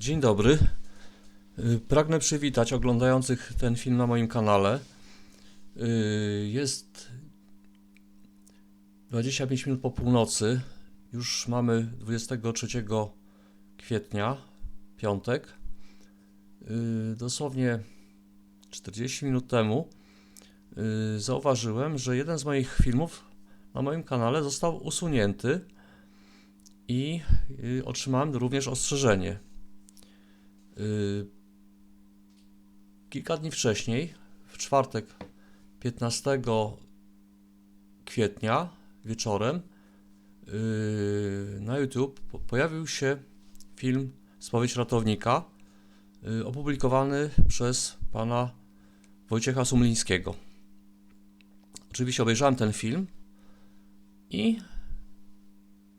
Dzień dobry. Y, Pragnę przywitać oglądających ten film na moim kanale. Y, Jest 25 minut po północy. Już mamy 23 kwietnia, piątek. Y, Dosłownie 40 minut temu zauważyłem, że jeden z moich filmów na moim kanale został usunięty i otrzymałem również ostrzeżenie. Y, Kilka dni wcześniej, w czwartek 15 kwietnia wieczorem, y, na YouTube po- pojawił się film Spowiedź ratownika, y, opublikowany przez pana Wojciecha Sumlińskiego. Oczywiście obejrzałem ten film i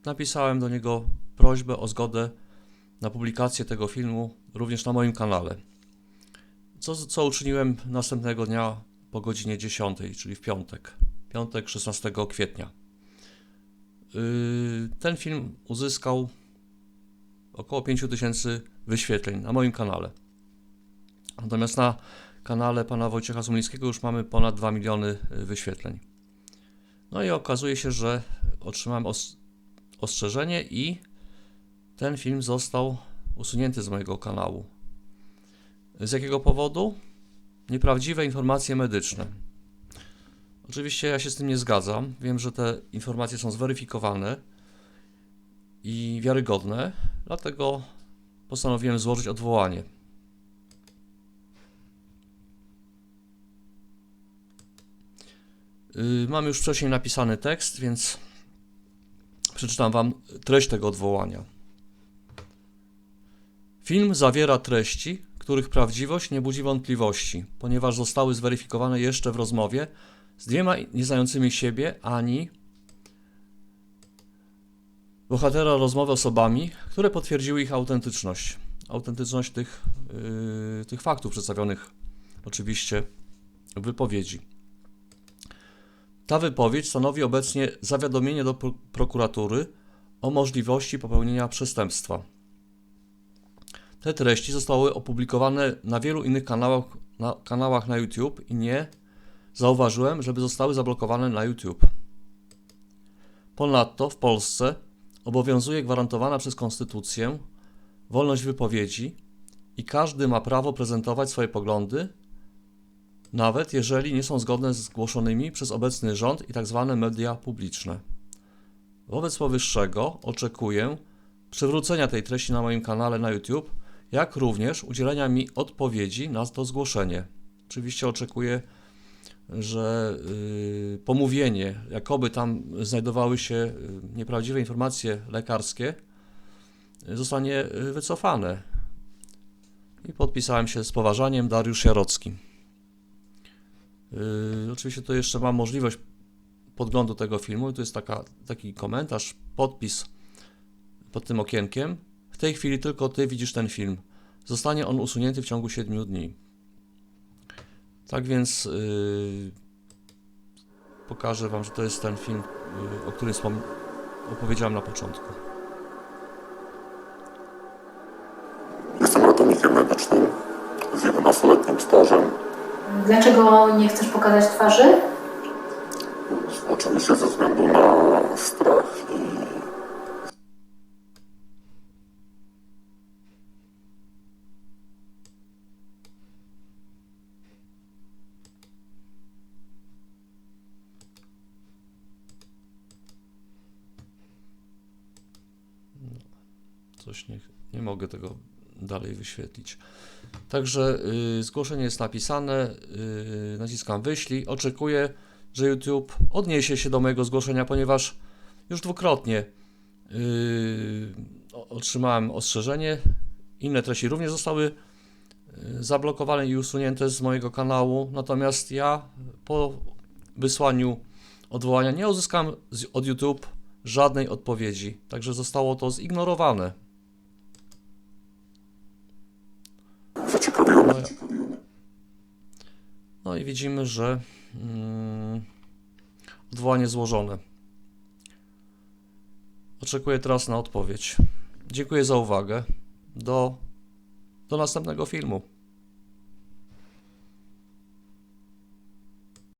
napisałem do niego prośbę o zgodę na publikację tego filmu również na moim kanale. Co, co uczyniłem następnego dnia po godzinie 10, czyli w piątek. Piątek 16 kwietnia. Yy, ten film uzyskał około 5000 wyświetleń na moim kanale. Natomiast na kanale pana Wojciecha Sumlińskiego już mamy ponad 2 miliony y, wyświetleń. No i okazuje się, że otrzymałem os- ostrzeżenie i ten film został usunięty z mojego kanału. Z jakiego powodu? Nieprawdziwe informacje medyczne. Oczywiście ja się z tym nie zgadzam. Wiem, że te informacje są zweryfikowane i wiarygodne, dlatego postanowiłem złożyć odwołanie. Yy, Mam już wcześniej napisany tekst, więc przeczytam Wam treść tego odwołania. Film zawiera treści, których prawdziwość nie budzi wątpliwości, ponieważ zostały zweryfikowane jeszcze w rozmowie z dwiema nieznającymi siebie ani bohatera rozmowy osobami, które potwierdziły ich autentyczność. Autentyczność tych, yy, tych faktów przedstawionych oczywiście w wypowiedzi. Ta wypowiedź stanowi obecnie zawiadomienie do pro- prokuratury o możliwości popełnienia przestępstwa. Te treści zostały opublikowane na wielu innych kanałach na, kanałach na YouTube i nie zauważyłem, żeby zostały zablokowane na YouTube. Ponadto w Polsce obowiązuje gwarantowana przez Konstytucję wolność wypowiedzi i każdy ma prawo prezentować swoje poglądy, nawet jeżeli nie są zgodne z zgłoszonymi przez obecny rząd i tzw. media publiczne. Wobec powyższego oczekuję przywrócenia tej treści na moim kanale na YouTube, jak również udzielenia mi odpowiedzi na to zgłoszenie. Oczywiście oczekuję, że y, pomówienie, jakoby tam znajdowały się y, nieprawdziwe informacje lekarskie, zostanie y, wycofane. I podpisałem się z poważaniem Dariusz Jarocki. Oczywiście to jeszcze mam możliwość podglądu tego filmu tu jest taka, taki komentarz, podpis pod tym okienkiem. W tej chwili tylko ty widzisz ten film. Zostanie on usunięty w ciągu 7 dni. Tak więc yy, pokażę wam, że to jest ten film, yy, o którym opowiedziałem na początku. Jestem ratownikiem medycznym z 11-letnim stażem. Dlaczego nie chcesz pokazać twarzy? Oczywiście ze względu na strach Coś nie, nie mogę tego dalej wyświetlić. Także y, zgłoszenie jest napisane, y, naciskam wyślij. Oczekuję, że YouTube odniesie się do mojego zgłoszenia, ponieważ już dwukrotnie y, otrzymałem ostrzeżenie. Inne treści również zostały y, zablokowane i usunięte z mojego kanału. Natomiast ja po wysłaniu odwołania nie uzyskałem od YouTube żadnej odpowiedzi. Także zostało to zignorowane. Mnie. No i widzimy, że mm, odwołanie złożone. Oczekuję teraz na odpowiedź. Dziękuję za uwagę. Do Do następnego filmu.